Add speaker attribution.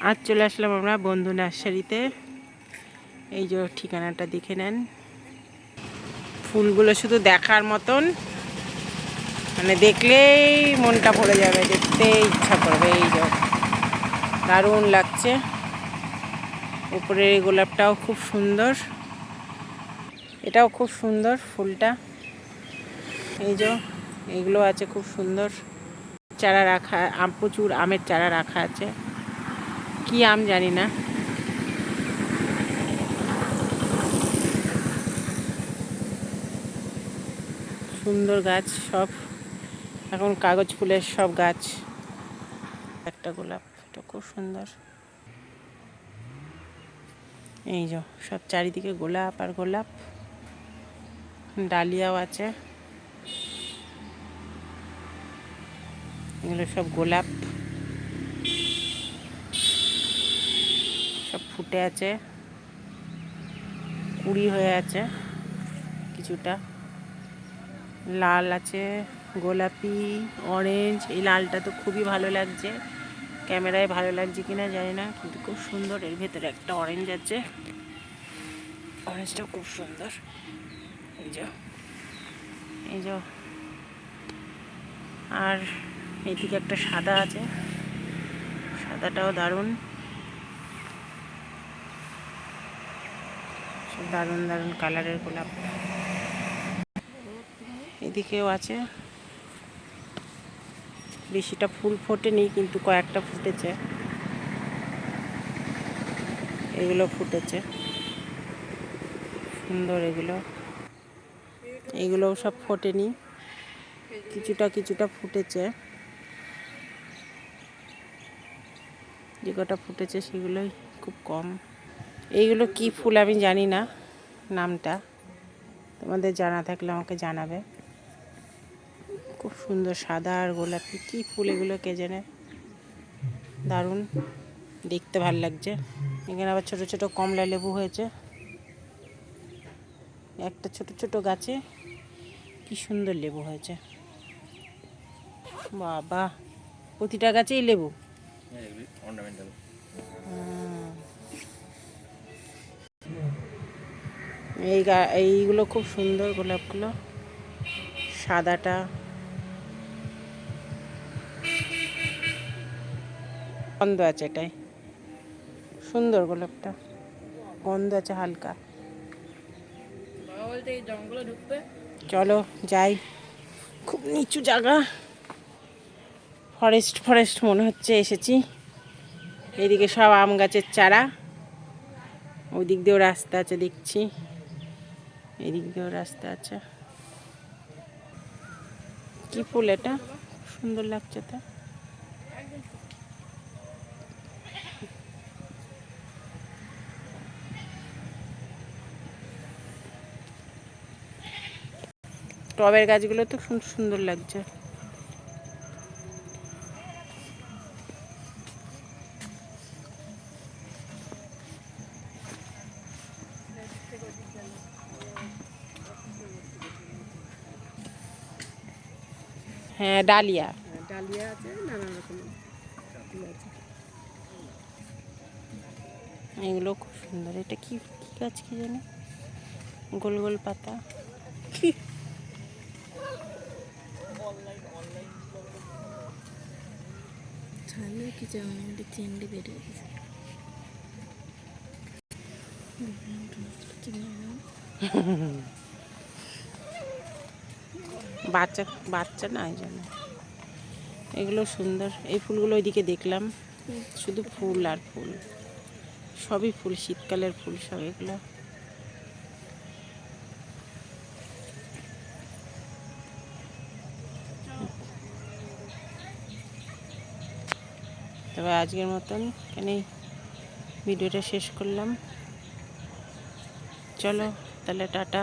Speaker 1: আজ চলে আসলাম আমরা বন্ধু নার্সারিতে। এই যে ঠিকানাটা দেখে নেন। ফুলগুলো শুধু দেখার মতন। মানে দেখলেই মনটা ভরে যাবে দেখতে ইচ্ছা করবে। এই যে, দারুণ লাগছে। উপরের এই গোলাপটাও খুব সুন্দর। এটাও খুব সুন্দর ফুলটা। এই যে এগুলো আছে খুব সুন্দর। চারা রাখা, আম, প্রচুর আমের চারা রাখা আছে। কি আম জানি না। সুন্দর গাছ সব। এখন কাগজ ফুলের সব গাছ। একটা গোলাপ, এটা খুব সুন্দর। এই যে, সব চারিদিকে গোলাপ আর গোলাপ। ডালিয়াও আছে। এগুলো সব গোলাপ। ফুটে আছে। কুড়ি হয়ে আছে কিছুটা। লাল আছে, গোলাপি অরেঞ্জ এই লালটা তো খুবই ভালো লাগছে। ক্যামেরায় ভালো লাগছে কিনা জানি না, কিন্তু খুব সুন্দর। এর ভেতরে একটা অরেঞ্জ আছে। অরেঞ্জটা খুব সুন্দর। এই যে এই যে। আর এদিকে একটা সাদা আছে। সাদাটাও দারুণ। দারুণ দারুণ কালারের গোলাপ। এদিকেও আছে। বেশিটা ফুল ফোটেনি, কিন্তু কয়েকটা ফুটেছে। এগুলো ফুটেছে। সুন্দর এগুলো। এগুলোও সব ফোটেনি। কিছুটা কিছুটা ফুটেছে। যে কটা ফুটেছে সেগুলোই খুব কম। এইগুলো কি ফুল আমি জানি না নামটা। তোমাদের জানা থাকলে আমাকে জানাবে। খুব সুন্দর সাদা আর গোলাপি কী ফুল এগুলো কে জানে। দারুণ দেখতে ভালো লাগছে। এখানে আবার ছোট ছোট কমলা লেবু হয়েছে। একটা ছোট ছোট গাছে কি সুন্দর লেবু হয়েছে। বাবা প্রতিটা গাছেই লেবু?
Speaker 2: অর্নামেন্টাল
Speaker 1: এই গা- এইগুলো খুব সুন্দর গোলাপগুলো। সাদাটা। গন্ধ আছে এটাই। সুন্দর গোলাপটা। গন্ধ আছে হালকা। চলো যাই। খুব নিচু জায়গা। ফরেস্ট ফরেস্ট মনে হচ্ছে এসেছি। এদিকে সব আম গাছের চারা। ওই দিক দিয়েও রাস্তা আছে দেখছি। এদিক দিয়েও রাস্তা আছে। কি ফুল এটা? সুন্দর লাগছে তো। টবের গাছগুলো তো সুন্দর সুন্দর লাগছে। হ্যাঁ ডালিয়া।
Speaker 3: ডালিয়া আছে নানান রকমের
Speaker 1: এগুলো খুব সুন্দর। এটা কি কি গাছ কি জানি? গোল গোল পাতা।
Speaker 3: চিংড়ি বেরিয়ে গেছে।
Speaker 1: বাচ্চা বাচ্চা না, এই জন্য। এগুলো সুন্দর। এই ফুলগুলো ওইদিকে দেখলাম। শুধু ফুল আর ফুল। সবই ফুল, শীতকালের ফুল সব এগুলো। তবে আজকের মতন এখানেই ভিডিওটা শেষ করলাম। চলো, তাহলে টাটা।